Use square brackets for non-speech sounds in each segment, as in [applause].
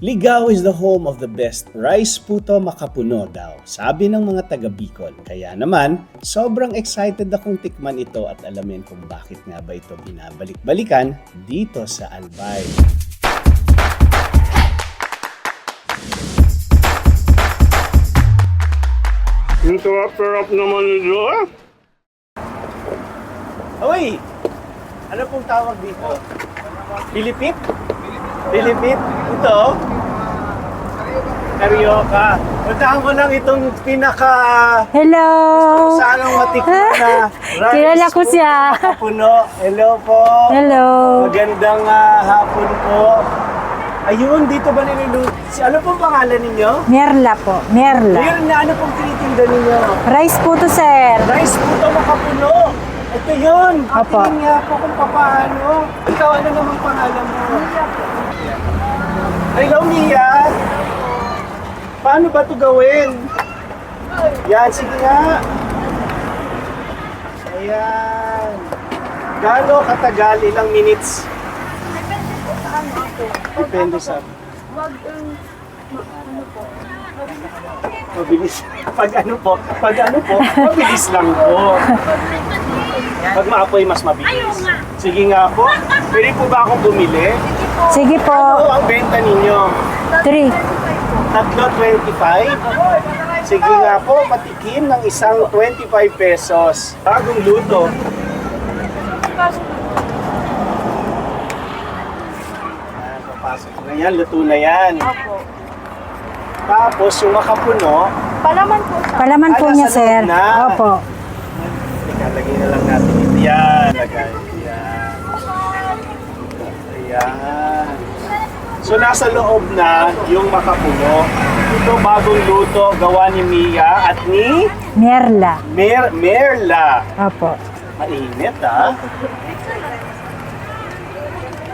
Ligao is the home of the best rice puto makapuno daw, sabi ng mga taga Bicol. Kaya naman, sobrang excited akong tikman ito at alamin kung bakit nga ba ito binabalik-balikan dito sa Albay. Yung sarap-sarap naman nito ah. Uy! Ano pong tawag dito? Pilipit? Pilipit? Ito? Carioca. Puntahan ko lang itong pinaka... Hello! Sanang matikman na [laughs] rice Kilala ko siya. Puno. Hello po. Hello. Magandang ah, hapon po. Ayun, dito ba niluluto? Si, ano pong pangalan ninyo? Merla po. Merla. Ayun na, ano pong tinitinda ninyo? Rice po to, sir. Rice puto makapuno. Ito yun. Opo. Tingin nga po kung paano. Ikaw, ano naman pangalan mo? Hello, Mia. Paano ba ito gawin? Yan, sige nga. Ayan. Gaano katagal? Ilang minutes? Depende sa... Mabilis. [laughs] Pag ano po, pag ano po, mabilis lang po. Pag maapoy, mas mabilis. Sige nga po. Pwede po ba akong bumili? Sige po. Ano ang benta ninyo? Three. Tatlo 25? Sige nga po, patikim ng isang 25 pesos. Bagong luto. Ayan, papasok na yan, luto na yan. Tapos yung makapuno, Palaman po siya. Palaman po Ah, niya, sir. na. Opo. Teka, lagay na lang natin ito. Yan, lagay. Yan. Ayan. So, nasa loob na yung makapuno. Ito bagong luto, gawa ni Mia at ni Merla. Mer Merla. Opo. Mainit, ha?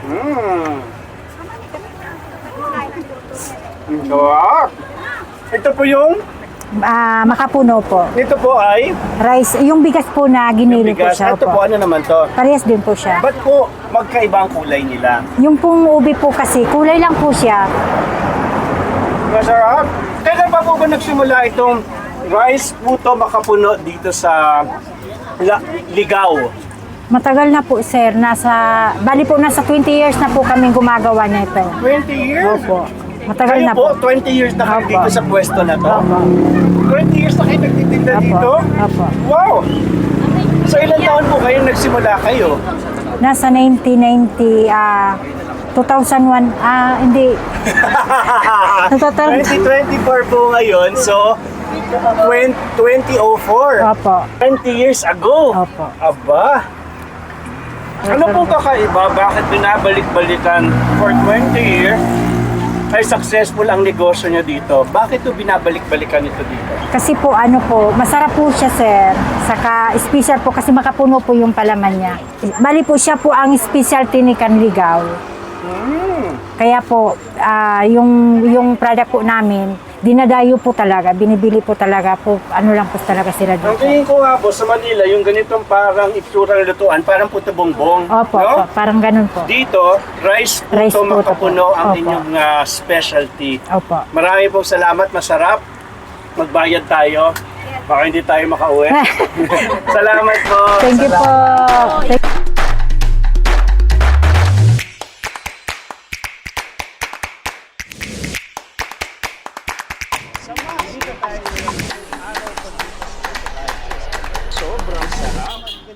Mmm. Sarap. Ito po yung, Ah, makapuno po. ito po ay Rice. Yung bigas po na ginili po bigas. siya. Ito po, Opo. ano naman to? Parehas din po siya. Ba't po magkaiba ang kulay nila? Yung pong ubi po kasi, kulay lang po siya. Masarap. Kailan pa po ba nagsimula itong rice puto makapuno dito sa La- Ligaw? Matagal na po, sir. Nasa, bali po, nasa 20 years na po kami gumagawa nito. 20 years? Opo. Matagal Kayo na po, po. 20 years na kayo dito sa pwesto na to? Opo. 20 years na kayo nagtitinda dito? Opo. Wow! So ilang taon po kayo nagsimula kayo? Nasa 1990, ah, 2001, ah, hindi. [laughs] Total- 2024 po ngayon, so 20, 2004. Opo. 20 years ago. Opo. Aba. Ano po kakaiba? Bakit binabalik-balikan for 20 years ay successful ang negosyo niyo dito? Bakit to binabalik-balikan ito dito? Kasi po, ano po, masarap po siya, sir. Saka, special po kasi makapuno po yung palaman niya. Bali po siya po ang specialty ni Canligaw. Hmm. Kaya po, ah, yung, yung product po namin, dinadayo po talaga, binibili po talaga po, ano lang po talaga sila Ang dito. tingin ko nga po sa Manila, yung ganitong parang itsura ng lutuan, parang puto bongbong. Opo, no? opo, parang ganun po. Dito, rice puto Rice puto makapuno po. ang Opo. inyong ah, specialty. Opo. Marami pong salamat, masarap. Magbayad tayo. Baka hindi tayo makauwi. [laughs] [laughs] salamat po. Thank you po. Thank Dito tayo. Sobrang sarap.